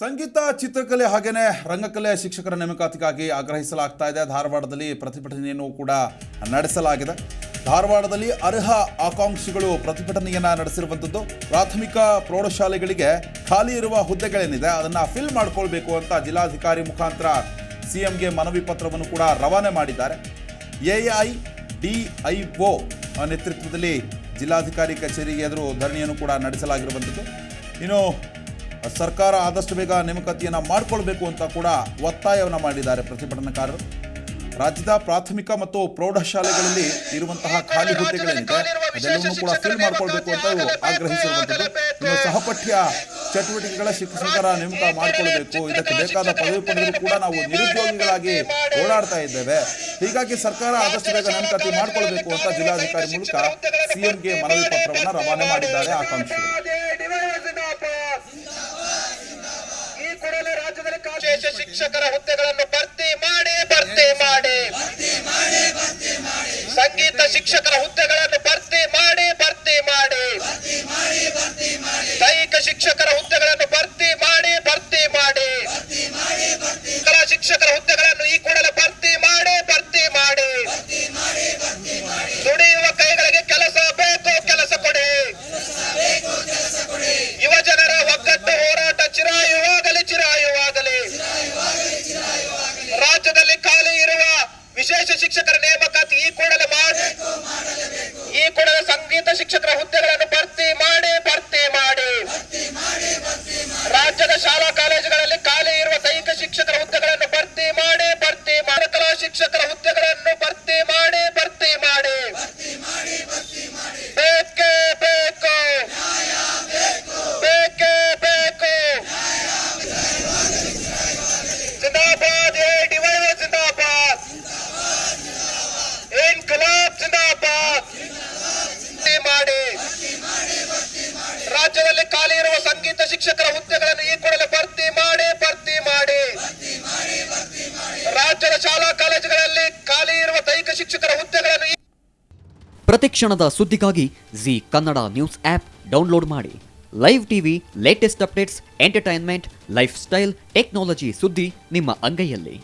ಸಂಗೀತ ಚಿತ್ರಕಲೆ ಹಾಗೆಯೇ ರಂಗಕಲೆ ಶಿಕ್ಷಕರ ನೇಮಕಾತಿಗಾಗಿ ಆಗ್ರಹಿಸಲಾಗ್ತಾ ಇದೆ. ಧಾರವಾಡದಲ್ಲಿ ಪ್ರತಿಭಟನೆಯನ್ನು ಕೂಡ ನಡೆಸಲಾಗಿದೆ. ಧಾರವಾಡದಲ್ಲಿ ಅರ್ಹ ಆಕಾಂಕ್ಷಿಗಳು ಪ್ರತಿಭಟನೆಯನ್ನು ನಡೆಸಿರುವಂಥದ್ದು ಪ್ರಾಥಮಿಕ ಪ್ರೌಢಶಾಲೆಗಳಿಗೆ ಖಾಲಿ ಇರುವ ಹುದ್ದೆಗಳೇನಿದೆ, ಅದನ್ನು ಫಿಲ್ ಮಾಡಿಕೊಳ್ಬೇಕು ಅಂತ ಜಿಲ್ಲಾಧಿಕಾರಿ ಮುಖಾಂತರ ಸಿ ಎಂಗೆ ಮನವಿ ಪತ್ರವನ್ನು ಕೂಡ ರವಾನೆ ಮಾಡಿದ್ದಾರೆ. A I, D I O ನೇತೃತ್ವದಲ್ಲಿ ಜಿಲ್ಲಾಧಿಕಾರಿ ಕಚೇರಿಗೆ ಎದುರು ಧರಣಿಯನ್ನು ಕೂಡ ನಡೆಸಲಾಗಿರುವಂಥದ್ದು ಇನ್ನು ಸರ್ಕಾರ ಆದಷ್ಟು ಬೇಗ ನೇಮಕಾತಿಯನ್ನು ಮಾಡಿಕೊಳ್ಬೇಕು ಅಂತ ಕೂಡ ಒತ್ತಾಯವನ್ನು ಮಾಡಿದ್ದಾರೆ ಪ್ರತಿಭಟನಾಕಾರರು. ರಾಜ್ಯದ ಪ್ರಾಥಮಿಕ ಮತ್ತು ಪ್ರೌಢಶಾಲೆಗಳಲ್ಲಿ ಇರುವಂತಹ ಖಾಲಿ ಹುದ್ದೆಗಳೇನಿದೆ, ಅದೆಲ್ಲವನ್ನೂ ಕೂಡ ಫಿಲ್ ಮಾಡಿಕೊಳ್ಬೇಕು ಅಂತ ಇವರು ಆಗ್ರಹಿಸಿರುವಂಥದ್ದು. ಇನ್ನು ಸಹಪಠ್ಯ ಚಟುವಟಿಕೆಗಳ ಶಿಕ್ಷಕರ ನೇಮಕ ಮಾಡಿಕೊಳ್ಬೇಕು, ಇದಕ್ಕೆ ಬೇಕಾದ ಪದವಿ ಪಡೆದರೂ ಕೂಡ ನಾವು ನಿರುದ್ಯೋಗಿಗಳಾಗಿ ಓಡಾಡ್ತಾ ಇದ್ದೇವೆ. ಹೀಗಾಗಿ ಸರ್ಕಾರ ಆದಷ್ಟು ಬೇಗ ನೇಮಕಾತಿ ಮಾಡಿಕೊಳ್ಬೇಕು ಅಂತ ಜಿಲ್ಲಾಧಿಕಾರಿ ಮೂಲಕ ಸಿಎಂಗೆ ಮನವಿ ಪತ್ರವನ್ನು ರವಾನೆ ಮಾಡಿದ್ದಾರೆ ಆಕಾಂಕ್ಷಿಗಳು ಈ ಕೂಡಲೇ ರಾಜ್ಯದಲ್ಲಿ ವಿಶೇಷ ಶಿಕ್ಷಕರ ಹುದ್ದೆಗಳನ್ನು ಭರ್ತಿ ಮಾಡಿ ಭರ್ತಿ ಮಾಡಿ. ಸಂಗೀತ ಶಿಕ್ಷಕರ ಹುದ್ದೆಗಳನ್ನು ಭರ್ತಿ ಮಾಡಿ ಭರ್ತಿ ಮಾಡಿ. ದೈಹಿಕ ಶಿಕ್ಷಕರ ಶಿಕ್ಷಕರ ನೇಮಕಾತಿ ಈ ಕೂಡಲೇ ಮಾಡಿ ಈ ಕೂಡಲೇ ಸಂಗೀತ ಶಿಕ್ಷಕರ ಹುದ್ದೆಗಳನ್ನು ಶಿಕ್ಷಕರ ಹುದ್ದೆಗಳನ್ನು ಈ ಕೂಡಲೇ ಭರ್ತಿ ಮಾಡಿ ಭರ್ತಿ ಮಾಡಿ. ರಾಜ್ಯದ ಶಾಲಾ ಕಾಲೇಜುಗಳಲ್ಲಿ ಖಾಲಿ ಇರುವ ದೈಹಿಕ ಶಿಕ್ಷಕರ ಹುದ್ದೆಗಳನ್ನು ಪ್ರತಿಕ್ಷಣದ ಸುದ್ದಿಗಾಗಿ Zee Kannada News app download ಮಾಡಿ. Live TV latest updates entertainment lifestyle technology ಸುದ್ದಿ ನಿಮ್ಮ ಅಂಗೈಯಲ್ಲಿ.